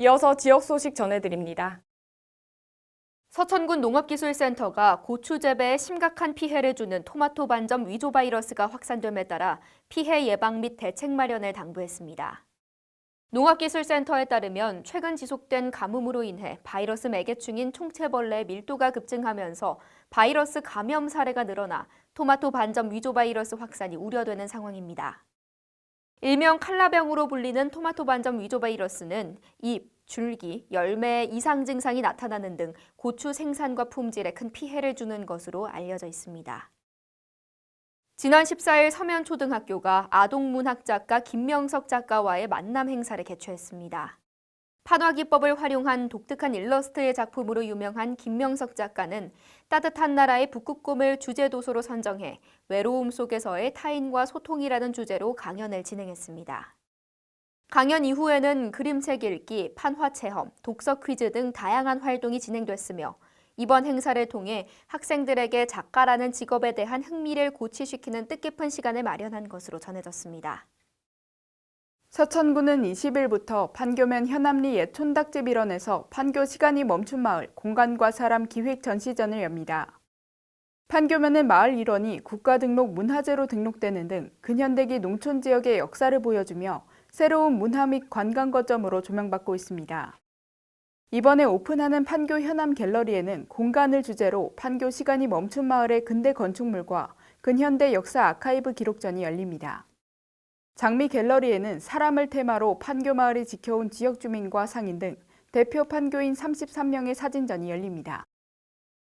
이어서 지역 소식 전해드립니다. 서천군 농업기술센터가 고추 재배에 심각한 피해를 주는 토마토 반점 위조 바이러스가 확산됨에 따라 피해 예방 및 대책 마련을 당부했습니다. 농업기술센터에 따르면 최근 지속된 가뭄으로 인해 바이러스 매개충인 총채벌레 밀도가 급증하면서 바이러스 감염 사례가 늘어나 토마토 반점 위조 바이러스 확산이 우려되는 상황입니다. 일명 칼라병으로 불리는 토마토 반점 위조 바이러스는 잎, 줄기, 열매에 이상 증상이 나타나는 등 고추 생산과 품질에 큰 피해를 주는 것으로 알려져 있습니다. 지난 14일 서면초등학교가 아동문학 작가 김명석 작가와의 만남 행사를 개최했습니다. 판화 기법을 활용한 독특한 일러스트의 작품으로 유명한 김명석 작가는 따뜻한 나라의 북극 곰을 주제 도서로 선정해 외로움 속에서의 타인과 소통이라는 주제로 강연을 진행했습니다. 강연 이후에는 그림책 읽기, 판화 체험, 독서 퀴즈 등 다양한 활동이 진행됐으며 이번 행사를 통해 학생들에게 작가라는 직업에 대한 흥미를 고취시키는 뜻깊은 시간을 마련한 것으로 전해졌습니다. 서천구는 20일부터 판교면 현암리 옛촌닭집 일원에서 판교 시간이 멈춘 마을 공간과 사람 기획 전시전을 엽니다. 판교면은 마을 일원이 국가등록 문화재로 등록되는 등 근현대기 농촌 지역의 역사를 보여주며 새로운 문화 및 관광 거점으로 조명받고 있습니다. 이번에 오픈하는 판교 현암 갤러리에는 공간을 주제로 판교 시간이 멈춘 마을의 근대 건축물과 근현대 역사 아카이브 기록전이 열립니다. 장미 갤러리에는 사람을 테마로 판교 마을이 지켜온 지역 주민과 상인 등 대표 판교인 33명의 사진전이 열립니다.